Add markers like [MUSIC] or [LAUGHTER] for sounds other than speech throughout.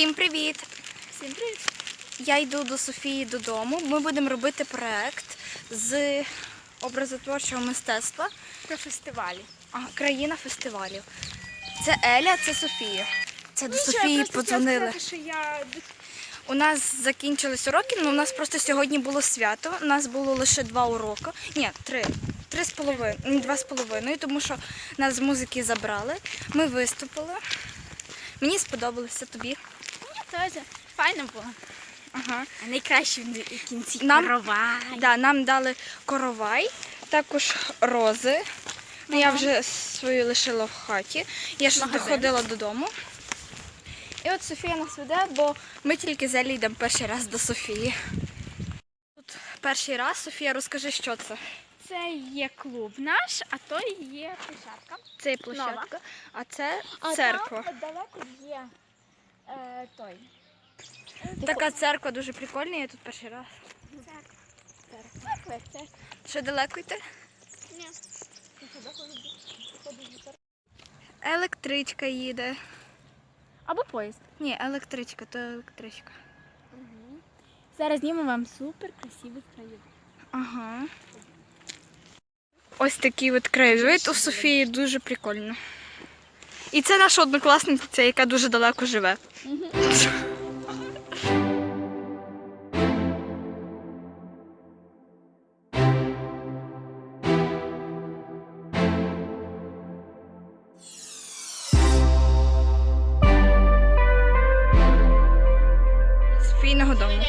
Всім привіт! Всім привіт. Я йду до Софії додому. Ми будемо робити проект з образотворчого мистецтва Про фестивалі. а, країна фестивалів. Це Еля, це Софія. Це до Софії подзвонили. Сказати, що я У нас закінчились уроки, але у нас просто сьогодні було свято. У нас було лише два уроки. Ні, три. Три з половиною, два з половиною, тому що нас з музики забрали. Ми виступили. Мені сподобалося тобі. Теж файно було. Ага. А найкраще в кінці Нам- каравай. Да, нам дали коровай, також рози. Ну, я вже свою лишила в хаті. Я ж Магазин. доходила додому. І от Софія нас веде, бо ми тільки з Елі перший раз до Софії. Тут перший раз. Софія, розкажи, що це. Це є клуб наш, а то є площадка. Це є площадка, а це церква. там далеко є е, той. Така церква дуже прикольна, я тут перший раз. Церква. Церква, це. Ще далеко йти? Ні. Електричка їде. Або поїзд. Ні, електричка, то електричка. Зараз знімемо вам супер красивий краєвид. Ага. Ось такий от краєвид у Софії дуже прикольно. І це наша однокласниця, яка дуже далеко живе. Софійного дому.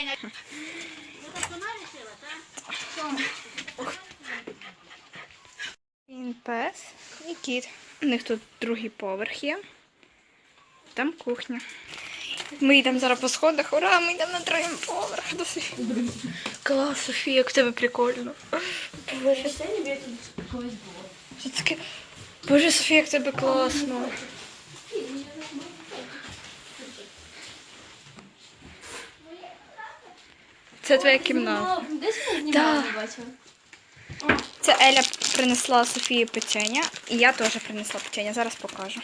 Він пес і кіт. У них тут другий поверх є. Там кухня. Ми йдемо зараз по сходах. Ура, ми йдемо на другий поверх до Софії. Клас, Софія, як в тебе прикольно. Боже. Що таке? Боже, Софія, як в тебе класно. Це твоя кімната. Десь Да. Це Еля принесла Софії печення, і я теж принесла печення, зараз покажу.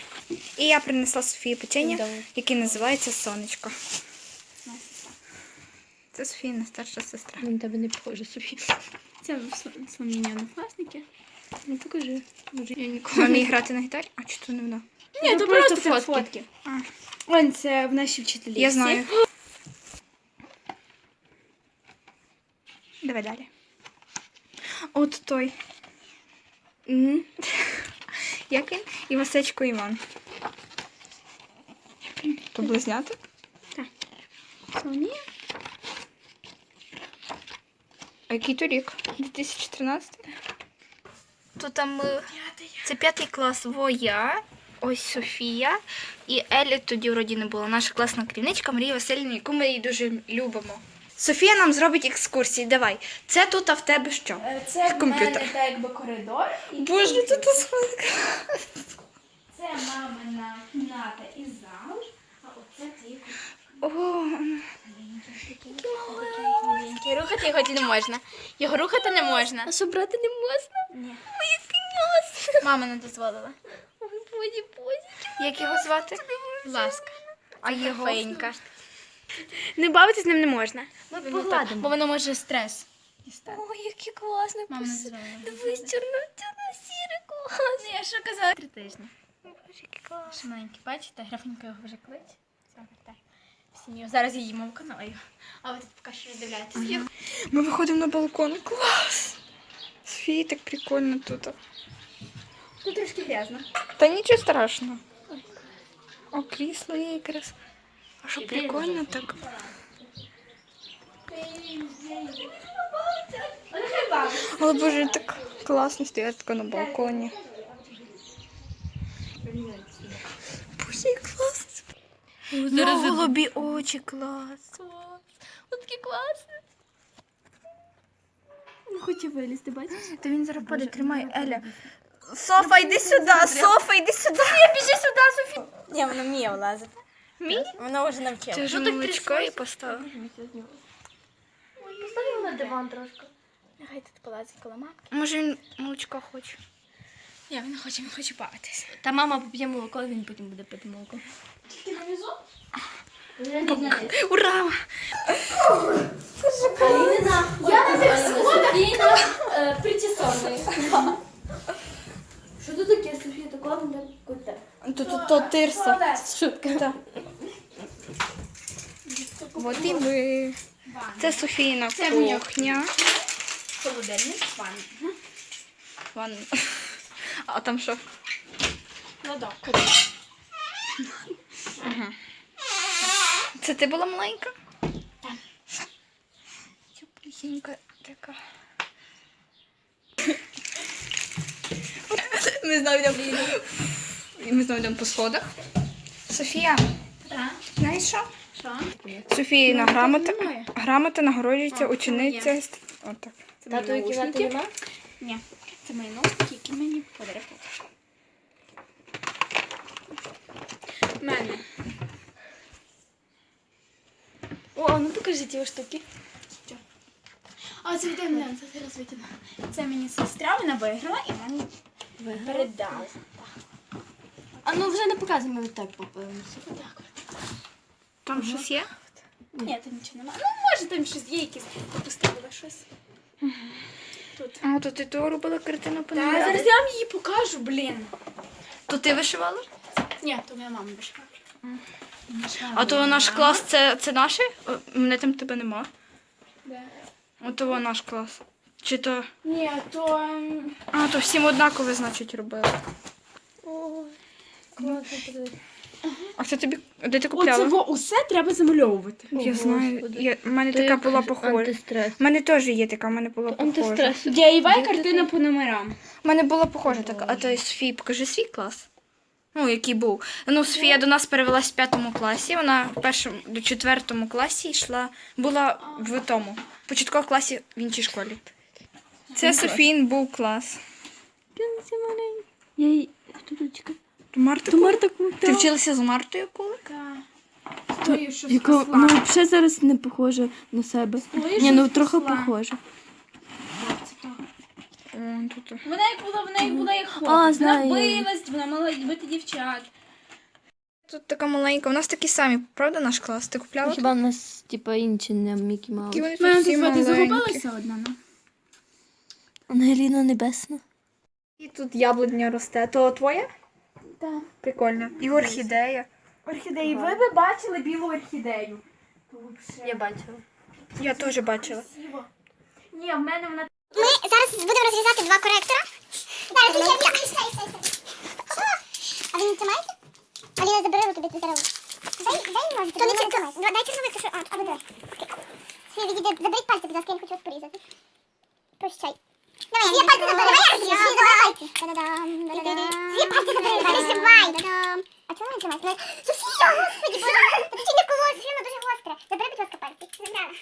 І я принесла Софії печення, яке називається сонечко. Це Софійна старша сестра. Він тебе не похоже, Софі. Це сумніння однокласники. Ну покажи. Може, я ніколи. Мамі грати на гітарі? А чи то не вона? Ні, Ну, то просто просто фотки. фотки. А. Це в нашій вчителі. Я знаю. Давай далі. От той. Як він? І Васечко Іван. То близнята? Соня. А який то рік? 2013? Тут там ми... Це п'ятий клас, во я, ось Софія і Елі тоді вроді не було. Наша класна керівничка Марія Васильівна, яку ми її дуже любимо. Софія нам зробить екскурсії. Давай. Це тут, а в тебе що? Це в Комп'ютер. мене так якби коридор. І Боже, тут сходка. Це мамина кімната і зал. А оце твій О, маленький. Рухати його не можна. Його рухати не можна. А що брати не можна? Ні. Моє князь. Мама не дозволила. Ой, боді, боді. як його звати? Ласка. А його? Фенька. [LAUGHS] Не бавитись з ним не можна. Ми погладимо. Бо воно може стрес. Ой, який класний Мама дозволила. Дивись, чорно, чорно сіре клас. Я що казала? Три тижні. Боже, який клас. Маленький, бачите, графінька його вже клич. Все, вертай. Сім'ю. Зараз я її виконаю. А ви тут поки що роздивляєтесь. Ми виходимо на балкон. Клас! Софії так прикольно тут. Тут трошки грязно. Та нічого страшного. О, крісло є якраз. Що прикольно так. Але боже, так класно стояти тако на балконі. Боже, як класно. Ну, голубі очі, клас. Ось такий класний. Не хочу вилізти, бачиш? Та він зараз падає, тримай, Еля. Софа, йди сюди, Софа, йди сюди. Я біжи сюди, Софі. Ні, воно вміє влазити. Мій? Воно вже навчило. Ти ж молочко і поставив. Поставив на диван трошки. Нехай тут полазить коло мамки. Може він молочко хоче. Ні, він хоче, він хоче бавитись. Та мама поп'є молоко, він потім буде пити молоко. Тільки на візу? Ура! Я на тих сходах. Софіна причесовує. Що тут таке, Софія? Такого не куте. То тирса. Шутка. От і ви. Це Софійна Це моя кухня. Холодильник, ванна. Вон. [LAUGHS] А там що? Ладок. Це ти була маленька? Так. Теплісінька така. Ми знову йдемо. Ми знову йдемо по сходах. Софія, Так. знаєш що? Софіїна грамота, грамота нагороджується учениця. Отак. Тату, які наушники. нема? Ні. Це мої носки, які мені подарив. У мене. О, ну покажіть ті штуки. А це від мене, це зараз витягну. Це мені сестра, вона виграла і мені передала. А ну вже не показуй, ми так попевнися. Там щось є? Ні, там нічого немає. Ну, може там щось є, якісь поставила щось. Тут. А, то ти то робила картину по Та, зараз я вам її покажу, блін. То ти вишивала? Ні, то моя мама вийшла. А то наш клас це, це наше? О, Мене там тебе нема. Да. Ото наш клас. Чи то. Ні, то... ем, А, то всім однаково, значить, робили. Класно подивитися. А це тобі. Де ти купляла? во усе треба замальовувати. Я О, знаю. Я, в мене То така була похожа. Антистрес. У мене теж є така, в мене була похожа. Антистрес. DIY картина по номерам. У мене була похожа така. А то Софії, покажи свій клас. Ну, який був. Ну, Софія до нас перевелась в п'ятому класі. Вона в першому до четвертому класі йшла, була в тому. В початковому класі в іншій школі. Це Софіїн був клас. Я їй... Хто тут чекає? То Марта, То Марта Кулик. Ти вчилася з Мартою Кулик? Так. Тою, що Яка, спасла. ну, взагалі зараз не похожа на себе. Ні, ну трохи спасла. похожа. О, тут. Вона як була, вона як була як хлопець. Вона знаю. билась, вона мала бити дівчат. Тут така маленька. У нас такі самі, правда, наш клас? Ти купляла? Хіба в нас, типа, інші не Мікі Маус. Вони тут всі маленькі. одна, ну. Ангеліна Небесна. І тут яблудня росте. То твоє? Так. Прикольно. І орхідея. Орхідеї. Ви би бачили білу орхідею? Вообще бачила. Я теж бачила. Ні, в мене вона Ми зараз будемо розрізати два коректора. Зараз я А ви не тримаєте? Аліна, забери руки, де ти зараз. Дай, дай ножик. То не тримай. Дай дай чорновик, що... А, або давай. Свій, заберіть пальці, будь ласка, я не хочу вас порізати. Прощай. Давай, я пальці забери. Давай, я розріжу. Свій, забери пальці. Та-да-дам, та-да-дам. Свій, пальці забери. Переживай. Та-дам. А чого не тримаєш? Софія, господи, боже. Та ти не вколоть, Софія, вона дуже гостра. Забери, будь ласка, пальці. Забрала.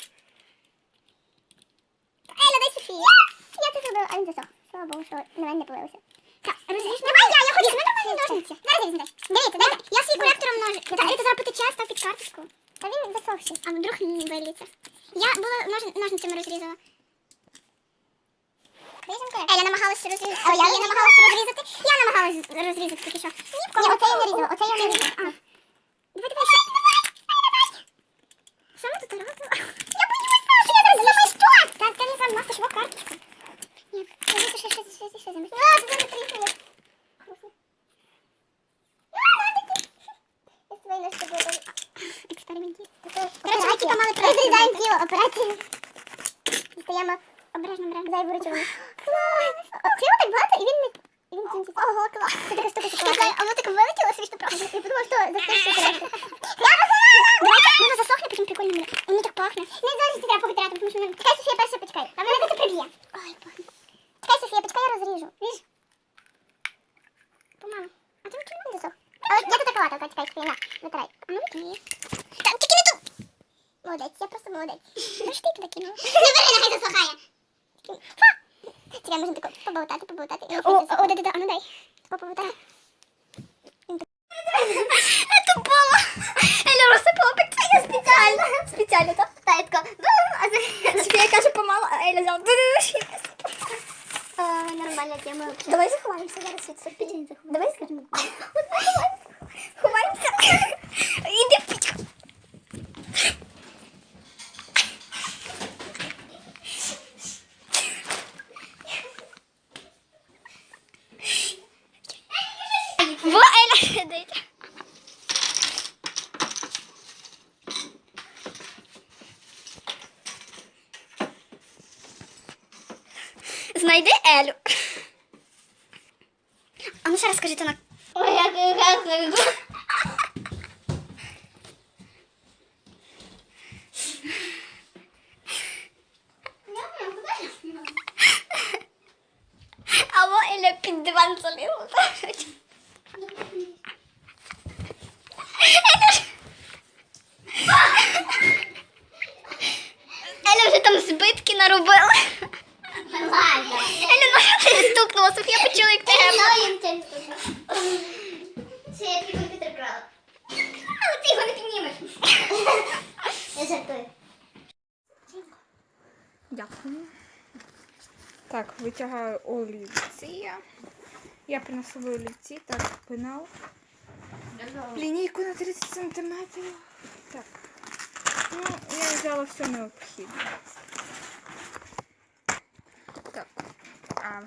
Еля, дай Софії. Я це зробила, а він засох. Слава Богу, що на мене не полився. Так, розріж. Давай, я, я хочу. Візьми нормальні ножниці. Зараз я візьму. Дивіться, дайте. Я свій коректором ножик. Так, це зараз потече, став під карточку. Та він засохший, а вдруг не виліться. Я була нож, ножницями розрізала. Еля намагалася розрізати. Я намагалася розрізати. Я намагалася розрізати тільки що. Ні, оце я не різала, оце я не різала. Давай, давай, ще. Що ми тут робимо? Я боюся, що я зараз зламаю що? Та ти не зламав, ти ж карточку. Ні, це ще, ще, ще, ще, ще, замість. А, це. Я свої ножки буду експериментувати. Операція мали розрізаємо тіло, операцію. Стоїмо обережно беремо зайву речовину. Клас! Так багато? І він не... І він кінчиться. Ого, клас! Це така штука шоколадна. А воно так вилетіло, смішно правда. Я подумала, що за це все краще. Давайте, воно засохне, потім прикольно буде. Воно так пахне. Не зараз треба повитирати, тому що... воно- Чекай, Софія, перше почекай. А мене це приб'є. Ой, пахне. Чекай, Софія, почекай, я розріжу. Віж? Помалу. А ти нічого не засох. Але я тут акалата, так, чекай, Софія, на, витирай. А ну. Там, тільки не тут! Молодець, я просто молодець. [LAUGHS] Ну ж ти туди кинула. Не бери, нехай засохає Фа! Чекай, можна тако поболтати, поболтати. О, о, да, да, да, а ну дай. Тако поболтати. Это было. Эля розсипала печення спеціально. Спеціально, так? Та, я така, «Ну, а Софія каже помалу, а Еля взяла. Нормальна тема. Давай заховаємося зараз від Софії. Давай скажемо. Ховаємося. Іди Знайди Елю. А ну ще раз скажи, ти на. Ой, як гарно. Або Еля під диван залізла. Еля вже там збитки наробила. Ладно. Еля, ну ти? Софія почула, як ти гепнула. Це я твій комп'ютер крала. Але ти його не піднімеш. Я жартую. Дякую. Так, витягаю олівці. Я принесла олівці, так, пенал. Лінійку на 30 сантиметрів. Так. Ну, я взяла все необхідне. Так. А.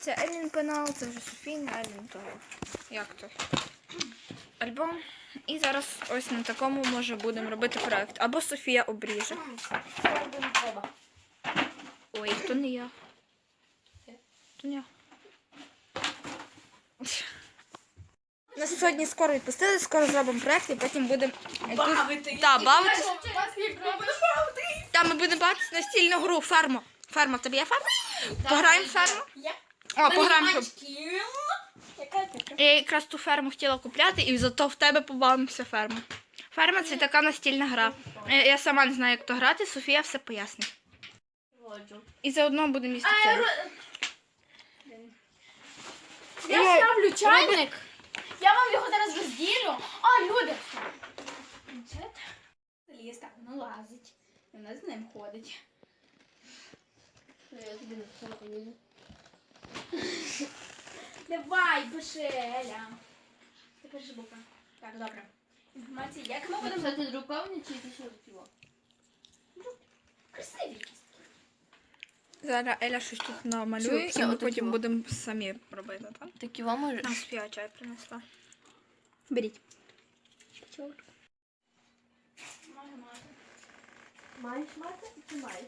Це Елін пенал, це вже Софійна Елін того. Як то? Альбом. І зараз ось на такому може будемо робити проект. Або Софія обріже. Ой, то не я. То не я. Нас сьогодні скоро відпустили, скоро зробимо проект і потім будемо бавити. Там ми будемо бавитись настільну гру ферму. Ферма, в тебе є ферма? Пограємо в ферму? О, пограємо. Я якраз ту ферму хотіла купляти і зато в тебе побавимося ферму. Ферма це така настільна гра. Я сама не знаю, як то грати, Софія все пояснить. І заодно будемо їсти. Я ставлю чайник. Я вам його зараз розділю. А, люди. Ліс так, воно лазить. І вона з ним ходить. Давай, пиши, Еля. Ти пиши буква. Так, добре. Інформація, як ми будемо... Написати друковані чи ти що цього? Красиві. Зараз Еля щось тут намалює, і ми потім будемо самі робити, так? Такі вам може. А Софія чай принесла. Беріть. Маєш мати чи маєш?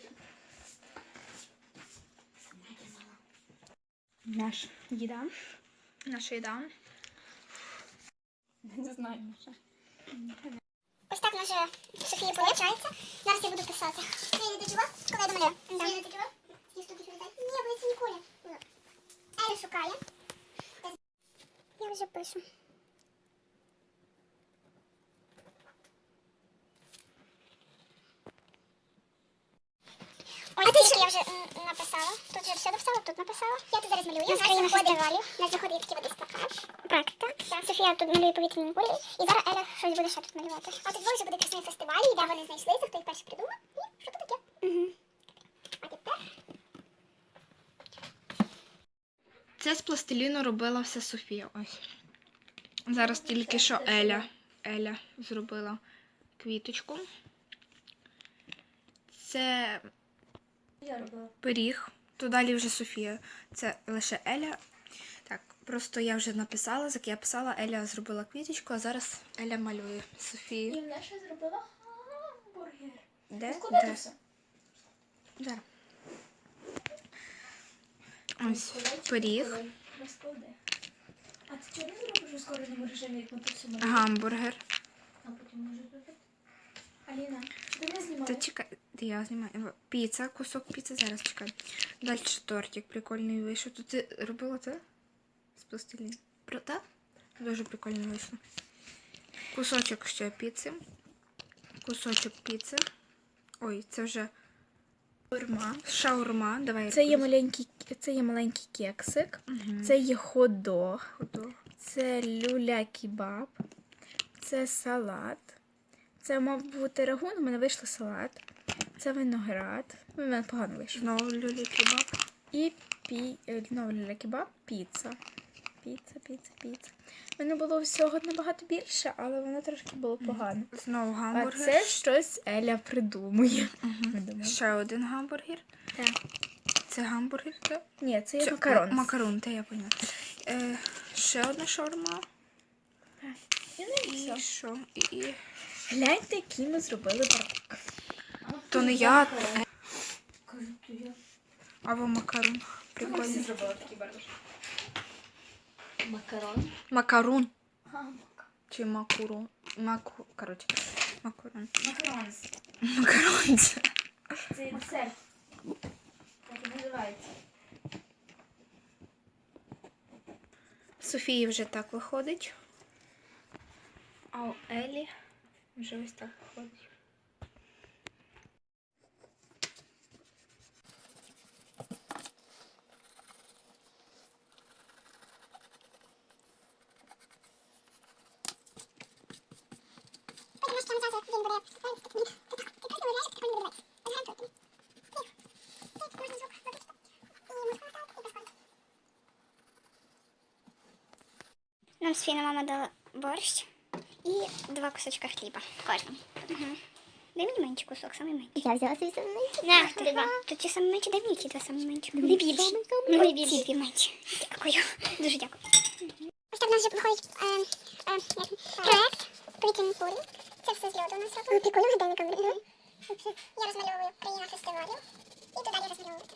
Наш їда. Наша їда. Не знаю, Маша. Ось так наша Софія получається. Зараз я буду писати. Ти не дочував? Коли я домалюю? Ті штуки що Ні, бо це Ніколя. Еля шукає. Я вже пишу. Ой, а ти вже написала? Тут же все написала, тут написала. Я тут зараз малюю. Ми країна фестивалю. У нас заходить такий водоспоказ. Так, так. Софія тут малює повітряні кулі. І зараз Еля щось буде ще тут малювати. А тут вже буде красний фестиваль, і де вони знайшлися, хто їх перший придумав. І що тут таке? Угу. А тепер Це з пластиліну робила вся Софія. Ось. Зараз тільки що Еля. Еля зробила квіточку. Це Я робила. пиріг. То далі вже Софія. Це лише Еля. Так, просто я вже написала, як я писала, Еля зробила квіточку, а зараз Еля малює Софію. І вона ще зробила бургер. Де? Куди ти Де? все? Зараз. Ось пиріг, Розклади. А ти чого не зробиш у скореному режимі, як ми тут все гамбургер. А потім може зробити? Аліна, ти не Та знімаєш? Чекай, я знімаю. Піца, кусок піци, зараз чекай. Далі тортик прикольний вийшов. Тут ти робила це? З пластиліну. Про так? Дуже прикольно вийшло. Кусочок ще піци. Кусочок піци. Ой, це вже шаурма. Шаурма. Давай. Це є маленький, це є маленький кексик, Угу. це є хот-дог, це люля-кебаб, це салат. Це мав бути рагун, у мене вийшло салат. Це виноград. У мене погано вийшло. Знову люлі кебаб. І пі... е, знову люля-кебаб, піца. Піца, піца, піца. У мене було всього набагато більше, але воно трошки було погано. Знову А гамбургер. це щось Еля придумує. Видумала. Ще один гамбургер. Так. Це гамбургер, так? Ні, це є макарон. Макарон, те я поняла. Е, ще одна шаурма. І що? І, і... Гляньте, який ми зробили барак. То не я. Кажу, то я Або макарон. Прикольно. зробила такий. Макарон. Макарун. Чи макурун. Маку... Коротше, макарон. Макаронс. Макарон. це. Це десерт. Так і називається. Софії вже так виходить. А у Елі вже ось так виходить. Нам Софіна мама дала борщ і два кусочка хліба. Кожен. Угу. Дай мені менший кусок, самий менший. Я взяла свій самий менший. Не, тобі два. Тут ті самі менші, дай мені ті два самі менші. Не більші. Ну, ці дві менші. Дякую. Дуже дякую. Ось так у нас вже виходить е, е, проект повітряні кулі. Це все з льоду у нас робимо. Прикольно, годинниками. Я розмальовую країна фестивалю. І додалі розмальовую.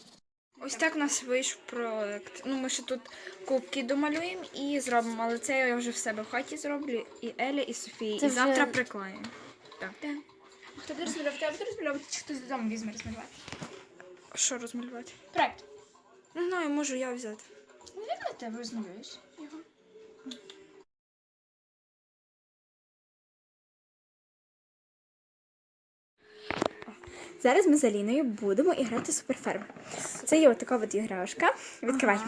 Ось так у нас вийшов проект. Ну, ми ще тут кубки домалюємо і зробимо, але це я вже в себе в хаті зроблю. І Елі, і Софії. Це і вже- завтра приклеїмо. Так. Хто буде розмальовувати? Я буду розмальовувати, чи хтось додому візьме розмалювати? Що розмалювати? Проект. Не знаю, можу я взяти. Ну, я на тебе розмалюєш Зараз ми з Аліною будемо іграти суперферм. Це є отака от іграшка. Відкривай.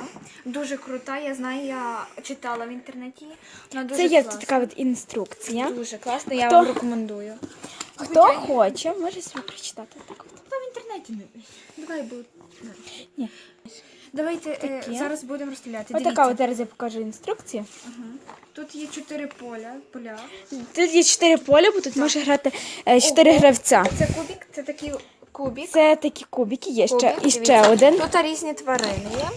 Дуже крута, я знаю, я читала в інтернеті. Вона дуже Це є класна. така от інструкція. Дуже класно, я Хто? вам рекомендую. Хто хоче, може собі прочитати. Так от. Та в інтернеті не. Давай бу- Ні. Давайте е, Таке. зараз будемо розстріляти. Отака Дивіться. от зараз я покажу інструкцію. Тут є чотири поля. поля. Тут є чотири поля, бо тут може грати е, чотири гравця. Це кубик, це такий кубик. Це такі кубики, є ще і ще один. Тут різні тварини є.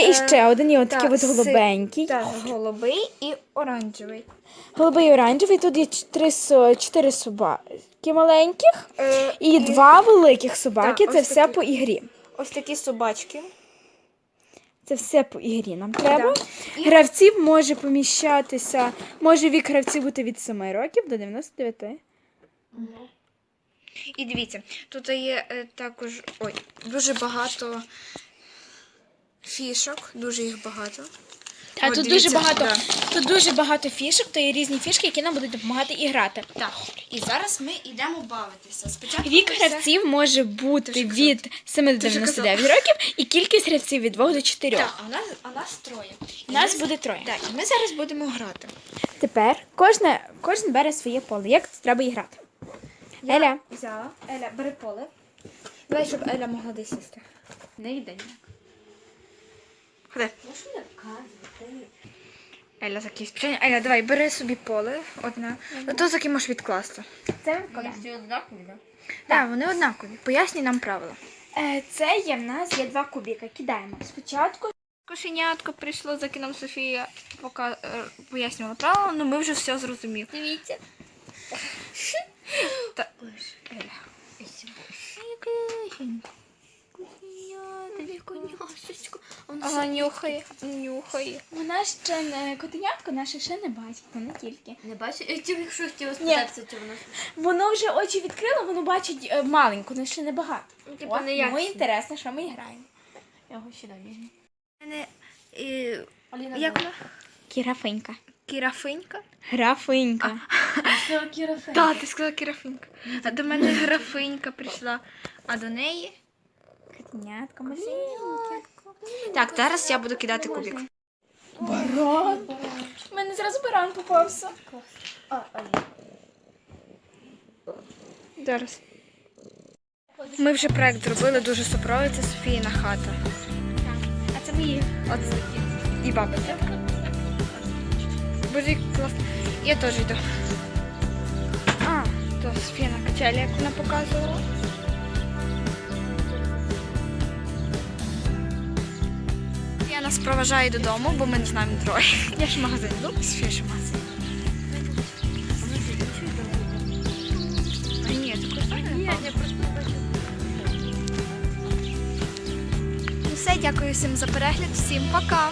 Є і Е, ще один, і отакий от голубенький. Так, голубий і оранжевий. Голубий і оранжевий. Тут є чотири, со- чотири собаки маленьких Е, і два великих собаки. Так, Це ось все такі. по ігрі. Ось такі собачки. Це все по ігрі нам треба. Да. Гравців може поміщатися, може вік гравців бути від 7 років до 99. І дивіться, тут є е, також ой, дуже багато фішок, дуже їх багато. От тут дивіться, дуже багато. да. Тут дуже багато фішок, то є різні фішки, які нам будуть допомагати і грати. Так, і зараз ми йдемо бавитися. Спочатку Вік ми все- гравців може бути Ти ж від 7 до Ти ж 99 років, і кількість гравців від 2 до 4. Так, а нас, а нас троє. І Нас ми- буде троє. Так, і ми зараз будемо грати. Тепер кожне, кожен бере своє поле. Як тут треба і грати? Еля, Взяла. Еля, бери поле. Давай, щоб Еля могла десь сісти. Не йде. Ходи. Еля такі спочатку. Еля, давай, бери собі поле одне. Ну, то таки можеш відкласти. це Так, вони однакові. Пояснюй нам правила. Е, Це є в нас є два кубіка. Кидаємо. Спочатку Кошенятко прийшло, за кіном Софія пока, е, пояснювала правила, але ми вже все зрозуміли. Дивіться. [LAUGHS] Та... Еля. Ага, нюхає, нюхає. вона ще не котенятко наше ще не бачить, не тільки. Не бачу. Я тільки що хотіла спитатися, чи воно. Воно вже очі відкрило, воно бачить е, маленьку, але ще не багато. Типу, не як Йому інтересно, що ми граємо. Я його ще візьму. Мене, е, Аліна, як вона? Кірафинька. Кірафинька? Графинька. [LAUGHS] сказала Так, ти сказала кірафинька. А до мене графинька прийшла, а до неї. Котенятко маленьке. Так, зараз я буду кидати кубик. Баран. У мене зразу баран попався. Зараз. Ми вже проект зробили, дуже суперовий, це Софіїна хата. А це мої. От і баба. Боже, як класно. Я теж йду. А, то Софія на качелі, як вона показувала. Нас проважає додому, бо ми не знаємо троє. Я ж в магазин йду, Софія ще в магазин. А ні, це просто я просто бачу. Дякую всім за перегляд. Всім. Пока.